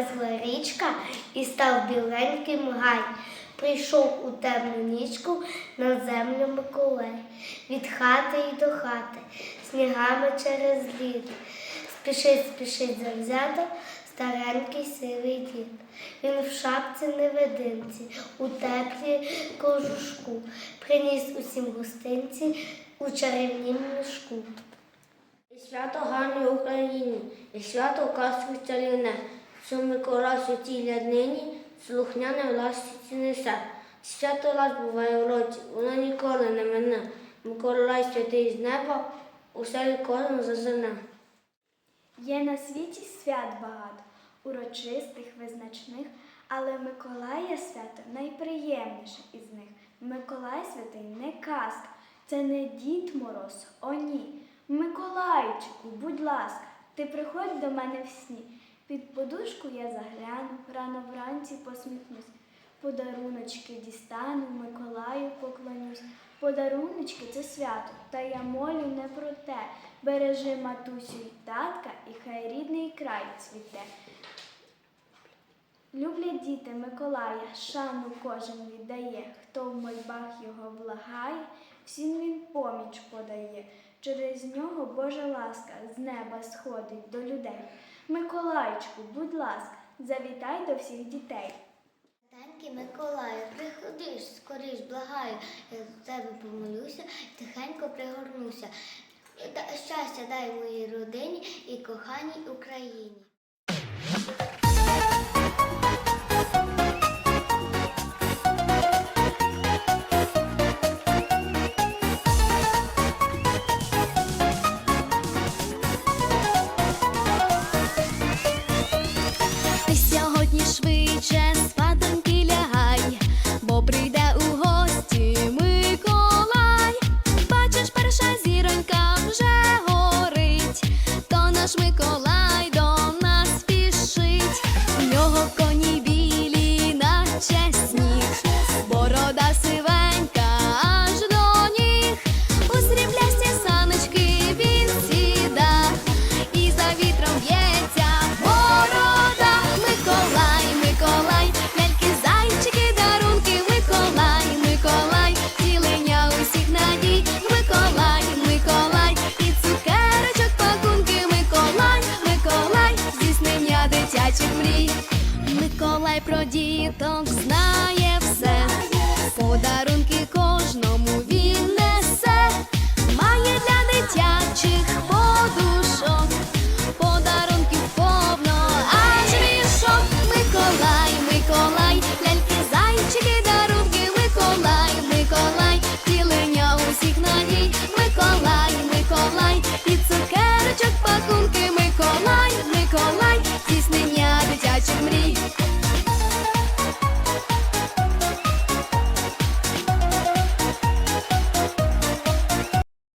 замерзла річка і став біленьким гай. Прийшов у темну нічку на землю Миколай. Від хати й до хати, снігами через лід. Спішить, спішить завзято старенький сивий дід. Він в шапці невидимці, у теплі кожушку, приніс усім гостинці у чарівнім мішку. І свято гарне Україні, і свято казку царівне, що Миколай у цій ряднині слухняне власниці несе. Свято раз буває в році, воно ніколи не мине. Миколай святий з неба, усе кожен зазирне. Є на світі свят багато, урочистих, визначних, але Миколая свято найприємніше із них. Миколай святий не казка, це не Дід Мороз, о ні. Миколайчику, будь ласка, ти приходь до мене в сні. Під подушку я загляну, рано вранці посміхнусь. Подаруночки дістану, Миколаю поклонюсь. Подаруночки це свято, та я молю не про те. Бережи матусю й татка, і хай рідний край цвіте. Люблять діти Миколая, шану кожен віддає, хто в мольбах його благає, всім він поміч подає. Через нього Божа ласка з неба сходить до людей. Миколайчику, будь ласка, завітай до всіх дітей. Танки Миколаю, приходиш, скоріш, благаю, я до тебе помолюся, тихенько пригорнуся. Щастя дай моїй родині і коханій Україні. Дитячих мрій. Миколай про діток знає все, він